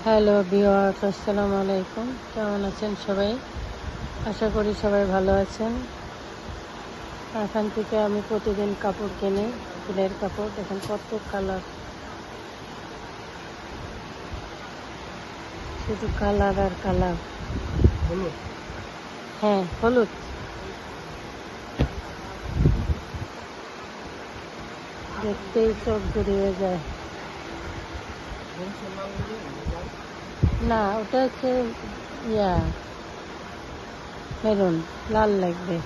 Hello বিওয়ার্স আসসালামু আলাইকুম। কেমন আছেন সবাই? আশা করি সবাই ভালো আছেন। এখান থেকে আমি প্রতিদিন কাপড় কিনি ফুলের কাপড়। দেখেন কত কালার। শুধু কালার আর কালার। হ্যাঁ হলুদ। দেখতেই চোখ জুড়িয়ে যায়। না, ওটা হচ্ছে, ইয়া, মেরুন, লাল লাগবে।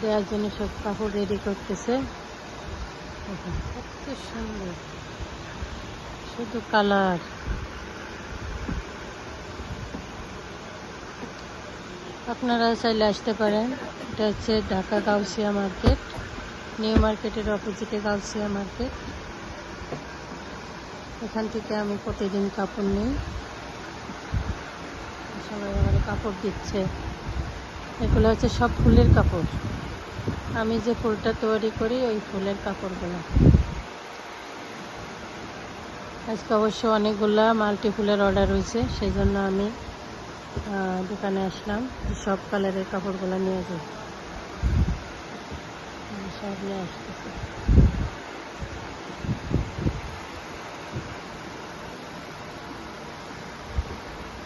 দেওয়ার জন্য সব কাপড় রেডি করতেছে। শুধু কালার আপনারা চাইলে আসতে পারেন। এটা হচ্ছে ঢাকা গাউসিয়া মার্কেট। নিউ মার্কেটের অপোজিটে গাউসিয়া মার্কেট এখান থেকে আমি প্রতিদিন কাপড় নিই। সবাই আমার কাপড় দিচ্ছে। এগুলো হচ্ছে সব ফুলের কাপড়। আমি যে ফুলটা তৈরি করি, ওই ফুলের কাপড়গুলো। আজকে অবশ্য অনেকগুলা মাল্টি ফুলের অর্ডার হয়েছে সেই জন্য আমি দোকানে আসলাম। সব কালারের কাপড়গুলো নিয়ে যাই। соавляющих